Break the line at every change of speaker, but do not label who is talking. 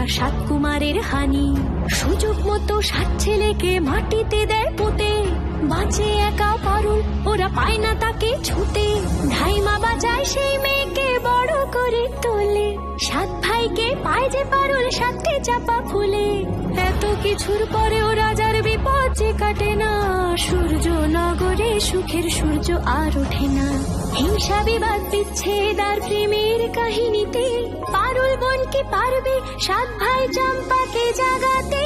ওরা সাত কুমারের হানি। সুযোগ মতো সাত ছেলেকে মাটিতে দেয় পুঁতে। বাঁচে একা পারুল, ওরা পায় না তাকে ছুতে। ধাইমা বাজায় সেই মেয়েকে বড় করে তোলে। সাত ভাইকে পায় যে পারুল, সাতটি চাপা ফুলে। এত কিছুর পরেও রাজার বিপদ যে কাটে না। সূর্য নগরে সুখের সূর্য আর ওঠে না। হিংসা বিবাদ, বিচ্ছেদ আর প্রেমের কাহিনীতে পারবে। সাত ভাই চম্পাকে জাগাতে